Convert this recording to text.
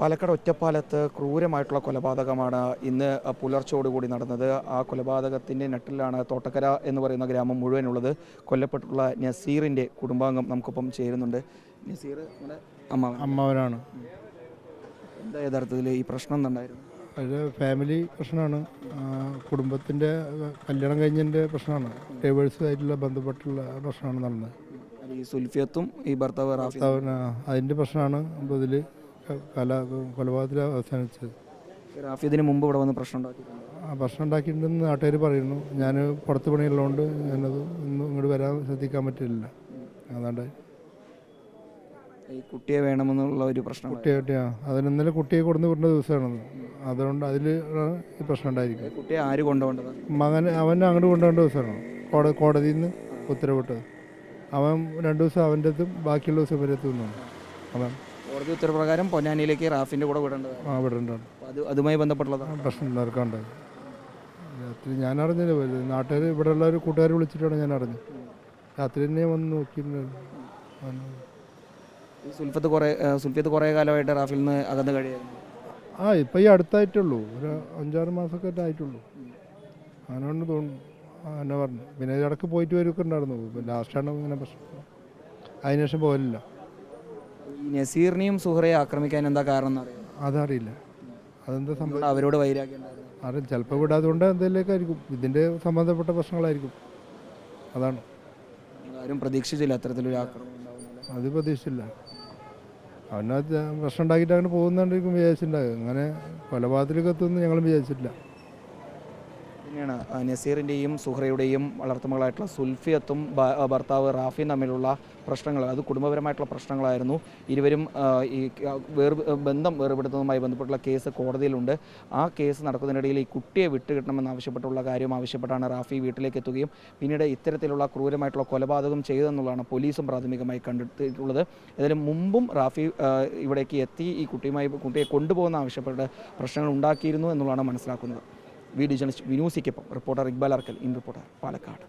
പാലക്കാട് ഒറ്റപ്പാലത്ത് ക്രൂരമായിട്ടുള്ള കൊലപാതകമാണ് ഇന്ന് പുലർച്ചോടുകൂടി നടന്നത്. ആ കൊലപാതകത്തിന്റെ നെട്ടിലാണ് തോട്ടക്കര എന്ന് പറയുന്ന ഗ്രാമം മുഴുവനുള്ളത്. കൊല്ലപ്പെട്ടുള്ള നസീറിന്റെ കുടുംബാംഗം നമുക്കൊപ്പം ചേരുന്നുണ്ട്. നസീർ നമ്മുടെ അമ്മ അമ്മാവനാണ്. എന്താ യഥാർത്ഥത്തിൽ ഈ പ്രശ്നം എന്തായിരുന്നു? അത് ഫാമിലി പ്രശ്നമാണ്. കുടുംബത്തിന്റെ കല്യാണം കഴിഞ്ഞതിന്റെ പ്രശ്നമാണ്. ഡൈവേഴ്സുമായിട്ടുള്ള ബന്ധപ്പെട്ടുള്ള പ്രശ്നമാണ് നടന്നത്. ഈ സുൽഫിയത്തും ഈ ഭർത്താവ് ഭർത്താവിന് അതിന്റെ പ്രശ്നമാണ്. അപ്പോൾ ഇതിൽ കല കൊലപാതകത്തിൽ അവസാനിച്ചത്. റാഫി ഇതിന് മുമ്പ് ഇവിടെ വന്ന് പ്രശ്നം ഉണ്ടാക്കിയിട്ടുണ്ട്? ആ പ്രശ്നം ഉണ്ടാക്കിയിട്ടുണ്ടെന്ന് നാട്ടുകാർ പറയുന്നു. ഞാൻ പുറത്ത് പണിയുള്ളതുകൊണ്ട് ഞാനത് ഒന്നും ഇങ്ങോട്ട് വരാൻ ശ്രദ്ധിക്കാൻ പറ്റില്ല. അതാണ്ട് ഈ കുട്ടിയെ വേണമെന്നുള്ള ഒരു പ്രശ്നം കുട്ടിയായിട്ട് അതിന് ഇന്നലെ കുട്ടിയെ കൊടുന്ന് വിടുന്ന ദിവസമാണത്. അതുകൊണ്ട് അതിൽ ഈ പ്രശ്നം ഉണ്ടായിരിക്കും. കുട്ടിയെ ആര് കൊണ്ടുപോകേണ്ടത്? മകൻ അവനെ അങ്ങോട്ട് കൊണ്ടുപോകേണ്ട ദിവസമാണ്. കോട കോടതിയിൽ നിന്ന് ഉത്തരവിട്ടത്. അവൻ രണ്ട് ദിവസം അവന്റെ എത്തും ബാക്കിയുള്ള ദിവസം ഇവരെ എത്തുന്നു അവൻ കോടതി ഉത്തരപ്രകാരം പൊന്നാനിയിലേക്ക് റാഫിന്റെ കൂടെ വിടേണ്ടതാണ്. ആ വിടേണ്ടതാണ്. അത് അതുമായി ബന്ധപ്പെട്ടുള്ളതാണ്. പ്രശ്നം നടക്കാണ്ടായി രാത്രി ഞാൻ അറിഞ്ഞില്ല പോലും നാട്ടുകാർ ഇവിടെ ഉള്ള ഒരു കൂട്ടുകാർ വിളിച്ചിട്ടാണ് ഞാൻ അറിഞ്ഞത്. രാത്രി തന്നെ വന്ന് നോക്കിയിട്ടുണ്ടായിരുന്നു ഈ സുൽഫത്ത് കുറേ ഏഹ് സുൽഫിയത്ത് കുറേ കാലമായിട്ട് റാഫിൽ നിന്ന് അകന്ന് കഴിയായിരുന്നു. ആ ഇപ്പം ഈ അടുത്തായിട്ടുള്ളൂ. ഒരു അഞ്ചാറ് മാസമൊക്കെ ആയിട്ടുള്ളൂ. അങ്ങനെയാണ് തോന്നുന്നു. എന്നെ പറഞ്ഞു. പിന്നെ ഇടയ്ക്ക് പോയിട്ട് വരുമൊക്കെ ഉണ്ടായിരുന്നു. ലാസ്റ്റാണ് ഇങ്ങനെ പ്രശ്നം. അതിനുശേഷം പോലില്ല ഈ നസീറിനെയും സുഹറയെ ആക്രമിക്കാൻ എന്താ കാരണം എന്നറിയാം അതറിയില്ല. അതെന്താ സംഭവം? അവരോട് വൈരാഗ്യം ഉണ്ടായിരുന്നു. ചിലപ്പോൾ വിടാതുകൊണ്ട് എന്തെങ്കിലുമൊക്കെ ആയിരിക്കും ഇതിന്റെ സംബന്ധപ്പെട്ട പ്രശ്നങ്ങളായിരിക്കും. അതാണ്. ആരും പ്രതീക്ഷിച്ചില്ല അത്തരത്തിലൊരു ആക്രമണം അത് പ്രതീക്ഷിച്ചില്ല. അവനാ പ്രശ്നം ഉണ്ടാക്കിയിട്ട് അങ്ങനെ പോകുന്നുണ്ടായിരിക്കും വിചാരിച്ചിട്ടുണ്ടാകും അങ്ങനെ കൊലപാതകത്തിലേക്ക് എത്തുമെന്ന് ഞങ്ങളും വിചാരിച്ചിട്ടില്ല. തന്നെയാണ് നസീറിന്റെയും സുഹറയുടെയും വളർത്തുമകളായിട്ടുള്ള സുൽഫിയത്തും ഭർത്താവ് റാഫിയും തമ്മിലുള്ള പ്രശ്നങ്ങൾ അത് കുടുംബപരമായിട്ടുള്ള പ്രശ്നങ്ങളായിരുന്നു. ഇരുവരും ഈ വേർ ബന്ധം വേർപെടുത്തുന്നതുമായി ബന്ധപ്പെട്ടുള്ള കേസ് കോടതിയിലുണ്ട്. ആ കേസ് നടക്കുന്നതിനിടയിൽ ഈ കുട്ടിയെ വിട്ടുകിട്ടണമെന്ന് ആവശ്യപ്പെട്ടുള്ള കാര്യം ആവശ്യപ്പെട്ടാണ് റാഫി വീട്ടിലേക്ക് എത്തുകയും പിന്നീട് ഇത്തരത്തിലുള്ള ക്രൂരമായിട്ടുള്ള കൊലപാതകം ചെയ്തെന്നുള്ളതാണ് പോലീസും പ്രാഥമികമായി കണ്ടെത്തിയിട്ടുള്ളത്. ഏതായാലും മുമ്പും റാഫി ഇവിടേക്ക് എത്തി ഈ കുട്ടിയുമായി കുട്ടിയെ കൊണ്ടുപോകുന്ന ആവശ്യപ്പെട്ട പ്രശ്നങ്ങൾ ഉണ്ടാക്കിയിരുന്നു എന്നുള്ളതാണ് മനസ്സിലാക്കുന്നത്. V D journalist വിനൂസിക്കൊപ്പം reporter Iqbal Arkal in reporter Palakkad.